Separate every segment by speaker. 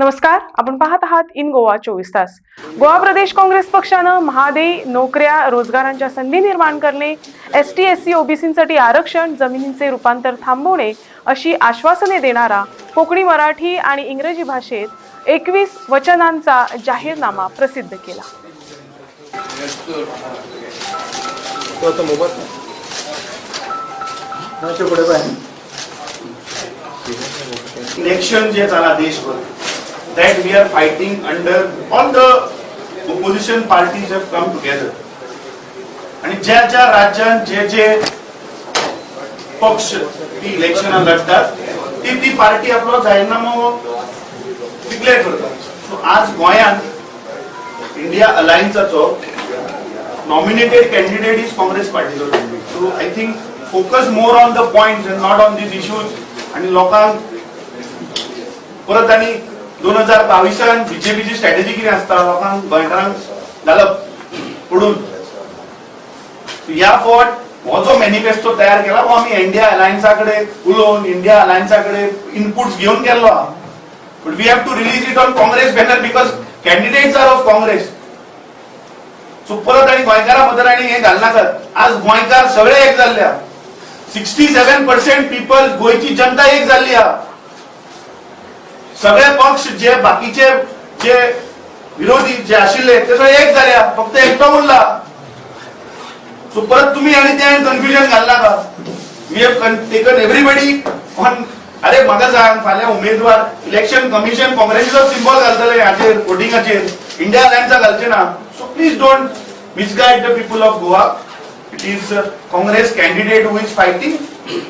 Speaker 1: नमस्कार आपण पाहत आहात इन गोवा चोवीस तास. गोवा प्रदेश काँग्रेस पक्षानं महादे नोकऱ्या रोजगारांच्या संधी निर्माण करणे एस टी एस सी ओबीसीसाठी आरक्षण जमिनींचे रूपांतर थांबवणे अशी आश्वासने देणारा कोकणी मराठी आणि इंग्रजी भाषेत एकवीस वचनांचा जाहीरनामा प्रसिद्ध केला.
Speaker 2: इलेक्शन जे झाला देशभर that we are fighting under all the opposition parties have come together. आणि ज्या ज्या राज्यात जे जे पक्ष ती इलेक्शनां लढतात ती ती पार्टी आपलो जाहीरनामा डिक्लेअर करतात. सो आज गोंयांत इंडिया अलायन्साचो nominated candidate is Congress पार्टीचो so I think focus more on the point not on these issues आणि लोकांक परत आणि दोन हजार बावीसान बीजेपीची स्ट्रॅटेजी कितें आसता लोकांक गोंयकारांक घालप पडून ह्या फावट हो जो मॅनिफेस्टो तयार केला हो आम्ही इंडिया अलायन्सा कडेन उलोवन इंडिया अलायन्सा कडेन इनपुट्स घेऊन केल्लो आहा but we have to release it on Congress banner because candidates are of Congress so परत आणि गोंयकारां बद्दल आणि हें घालनाकात आज गोंयकार सगळे एक जाल्ल्या. सिक्स्टी सेव्हन पर्सेंट पीपल गोंयची जनता एक जाल्ली आहा सगळे पक्ष जे बाकीचे जे विरोधी जे आशिल्ले ते सगळे एक जाल्या फक्त एकटो उरला सो परत तुम्ही आणि ते कन्फ्युजन घालना का? We have taken everybody on अरे म्हाका सांग फाल्यां उमेदवार इलेक्शन कमिशन काँग्रेसीचो सिम्बॉल घालतले हाचेर वोटिंगाचेर इंडिया अलायन्सा घालचे ना. So please don't misguide the people of Goa it is Congress candidate who is fighting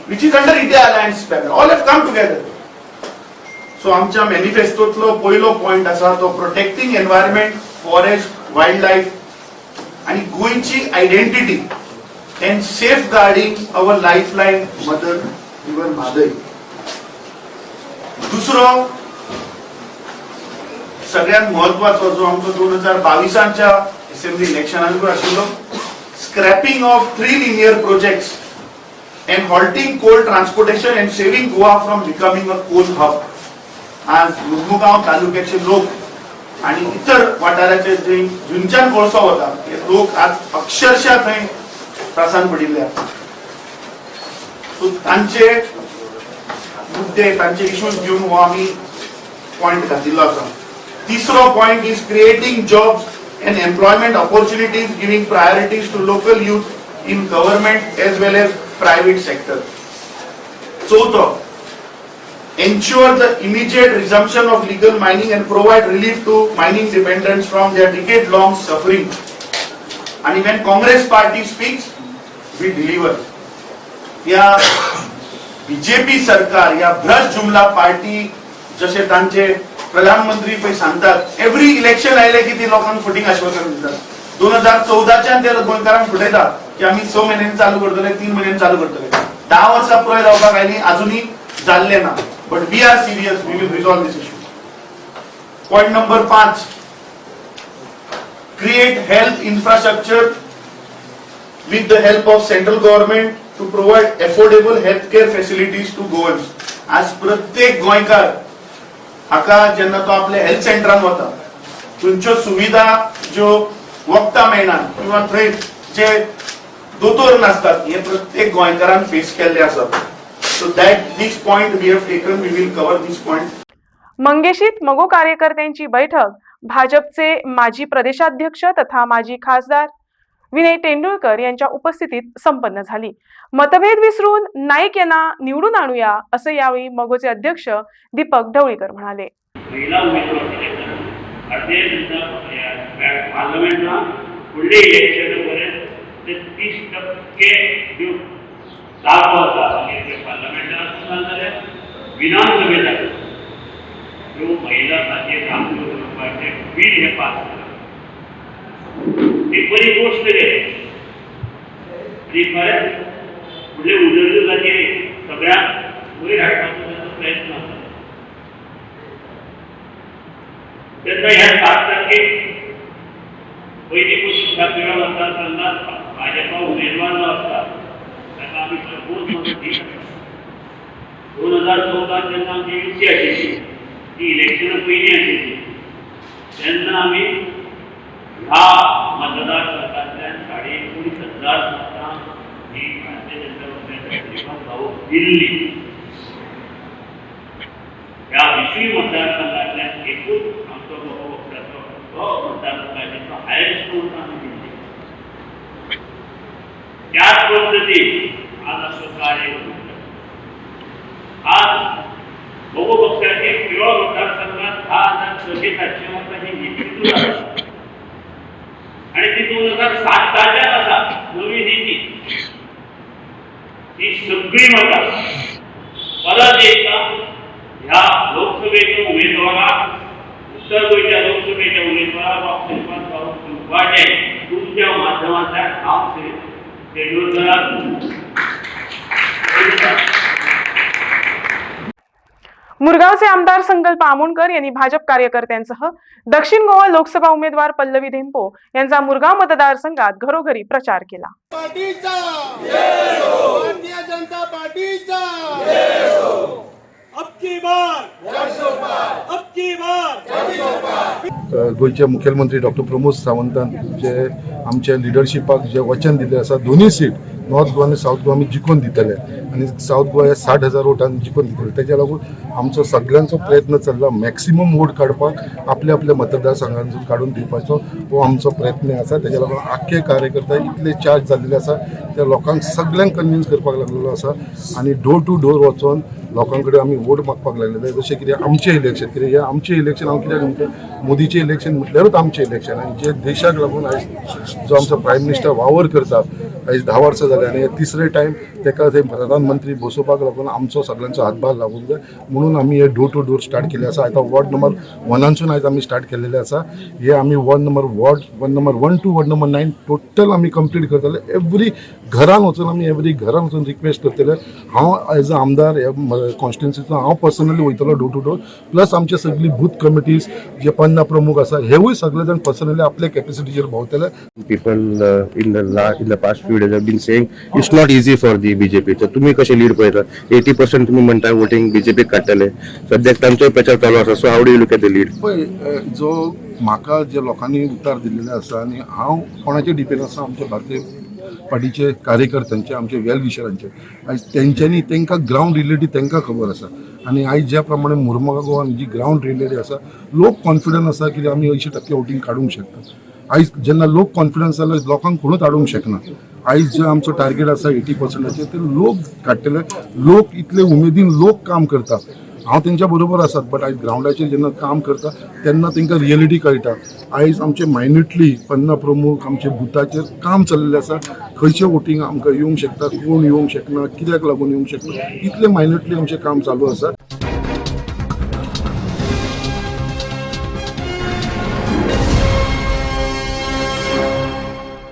Speaker 2: which is under India alliance all have come together so आमच्या मॅनिफेस्टोतलो पहिलो पॉइंट आसा तो protecting environment forest wildlife आणि गोंयची identity and safeguarding our lifeline mother river Mhadei दुसरो सगळ्यात महत्वाचो जो आमचो दोन हजार बावीसांच्या असेंब्ली इलेक्शनांकूय आशिल्लो scrapping of three linear projects and halting coal transportation and saving Goa from becoming a coal hub आज मुगमुगाव तालुक्याचे लोक आणि इतर वाठाराचे जे झुंच्यान कोळसो होता ते लोक आज अक्षरशः थंय त्रासान पडिल्ले आसा सो तांचे मुद्दे तांचे इश्यूज घेवन हो आमी पॉयंट घातिल्लो आसा तिसरो point is creating jobs and employment opportunities giving priorities to local youth in government as well as private sector चौथो ensure the immediate resumption of legal mining and provide relief to mining dependents from their decade-long suffering. And when Congress party speaks, we deliver. या BJP सरकार या भ्रष्ट जुमला party जसे तांचे प्रधानमंत्री पै सांगतात एव्हरी इलेक्शन आयले की ती लोकांक फुटींग आश्वासन दितात दोन हजार चौदाच्या ते गोंयकारांक फुटयतात की आम्ही स म्हयन्यांनी चालू करतले तीन म्हयन्यांनी चालू करतले दहा वर्सां पुराय जावपाक आयली अजूनही जाल्ले ना but we are serious we will resolve this issue point number पाच create health infrastructure with the help of central government to provide affordable healthcare facilities to Goans. आज प्रत्येक गोंयकार हाका जेन्ना तो आपल्या हेल्थ सेंटरान वता थंयच्यो सुविधा ज्यो वखदां मेळनात किंवा थंय जे दोतोर नासतात हे प्रत्येक गोंयकारान फेस केल्ले आसात. So that these point we have taken we will cover these point
Speaker 1: मंगेशीत मगो कार्यकर्त्यांची बैठक भाजपचे माजी प्रदेशाध्यक्ष तथा माजी खासदार विनय तेंडुलकर यांच्या उपस्थितीत संपन्न झाली. मतभेद विसरून नाईक यांना निवडून आणूया असं यावेळी मगोचे अध्यक्ष दीपक ढवळीकर म्हणाले.
Speaker 3: पार्लमेंटला फुडले इलेक्शन पर्यंत तीस टक्के दिवं जागो आसा आनी ते पार्लमेंटान आसूं जाल्यार विधानसभेत ह्यो महिला ताचेर काम करपाचे बील हे पास केला ती बरी गोष्ट रे आणि खरेंच फुडले उदरगतीचे सगळ्यांक वयर हाडपाचो ताचो प्रयत्न आसा तेन्ना ह्या सात तारखेक पयलीं पासून खातीर मतदारसंघात भाजपा उमेदवार जो आसता ताका आमी भरपूर मदत दिता दोन हजार चौदा जेव्हा आमची युती आशिल्ली ती इलेक्शन पहिली आशिल्ली त्यांना आम्ही ह्या मतदारसंघातल्या साडे एकोणीस हजार मतां ही भारतीय जनता पक्षाच्या भाऊ दिल्ली या विश्वी मतदारसंघातल्या एकूण आमचा गोवा पक्षाचो हायस्ट होता आम्ही त्याच पद्धती आज असो कार्य आज गोवा पक्षाचे पिवळा मतदारसंघात दहा हजार सशे सातशे मतांची नीती आणि ती दोन हजार सात ताज्या असा नवी नीती ही सगळी मतं परत एकदा ह्या लोकसभेच्या उमेदवाराक उत्तर गोंयच्या लोकसभेच्या उमेदवारा वा श्रीमंत तुमच्या माध्यमाचा काम सेवा
Speaker 1: मुरगावचे आमदार संकल्प आमोणकर यांनी भाजप कार्यकर्त्यांसह दक्षिण गोवा लोकसभा उमेदवार पल्लवी धेंपो यांचा मुरगाव मतदारसंघात घरोघरी प्रचार केला.
Speaker 4: पार्टीचा भारतीय जनता पार्टीचा
Speaker 5: अब की बार! अब की बार!
Speaker 6: गोंयचे मुखेलमंत्री डॉक्टर प्रमोद सावंतान जे आमच्या लिडरशिपाक जे वचन दिले आसा दोन्ही सीट नॉर्थ गोवा आनी सावथ गोवा आमी जिखून दितले आनी सावथ गोवा हे साठ हजार वोटान जिखून दितले तेज्या लागून आमचो सगळ्यांचो प्रयत्न चल्ला. मॅक्सिमम वोट काडपाक आपल्या आपल्या मतदारसंघांतून काडून दिवपाचो हो आमचो प्रयत्न आसा तेज्या लागून आख्खे कार्यकर्ते इतले चार्ज जाल्लेले आसा त्या लोकांक सगळ्यांक कन्विन्स करपाक लागलेलो आसा आनी डोर टू डोर वचोन लोकां कडेन आमी वोट मागपाक लागलेले जशें कितें आमचें इलेक्शन कितें हें आमचें इलेक्शन हांव कित्याक म्हणटा मोदीचें इलेक्शन म्हटल्यारूच आमचें इलेक्शन आनी जे देशाक लागून आयज जो आमचो प्रायम मिनिस्टर वावर करता आयज धा वर्सां जाले आनी हे तिसरे टायम ताका थंय प्रधानमंत्री बसोवपाक लागून आमचो सगळ्यांचो हातभार लागूंक जाय म्हणून आमी हे डोर टू डोर स्टार्ट केले आसा आतां वॉर्ड नंबर वनानसून आयज आमी स्टार्ट केलेले आसा हे आमी ward number ward ward number one two ward number nine total आमी कंप्लीट करतले एवरी घरान वचून आमी एवरी घरान वचून रिक्वेस्ट करतले हांव एज अ आमदार ह्या कॉन्स्टिट्युन्सीचो हांव पर्सनली वयतलो डोर टू डोर प्लस आमचे सगळी बूथ कमिटीज जे पन्ना प्रमुख आसा हेवूय सगळे जाण पर्सनली आपल्या कॅपेसिटीचेर भोंवतले
Speaker 7: people uh, in in the past few past few been have it's not easy for the BJP तर तुम्ही कसे लीड पळयता एटी पर्सेंट तुम्ही म्हणता वोटिंग बीजेपी काडटले सद्याक तांचो प्रचार चालू आसा so how do look at the lead
Speaker 6: पळय जो म्हाका जे लोकांनी उतार दिलेले आसा आनी हांव कोणाचेर डिपेंड आसा आमच्या भारतीय पार्टीचे कार्यकर्त्यांचे आमचे वेल विशरांचे आयज तेंच्यांनी तांकां ग्रावंड रिलेटी तांकां खबर आसा आनी आयज ज्या प्रमाणे मुरमगांव गोवान जी ग्रावंड रिलेटी आसा लोक कॉन्फिडन्स आसा की आमी अंयशीं टक्के वोटींग काडूंक शकता. आयज जेन्ना लोक कॉन्फिडन्स जाल्यार लोकांक कोणूच हाडूंक शकना आयज जे आमचो टार्गेट आसा एटी पर्संटाचेर ते लोक काडटले लोक इतले उमेदीन लोक काम करतात. हांव तेंच्या बरोबर आसात बट आयज ग्रावंडाचेर जेन्ना काम करता तेन्ना तेंकां रियलिटी कळटा आयज आमचे मायन्युटली पन्ना प्रमुख आमचे बुथाचेर काम चल्लेलें आसा खंयचे वोटींग आमकां येवंक शकता कोण येवंक शकना कित्याक लागून येवंक शकना इतलें मायन्युटली आमचें काम चालू आसा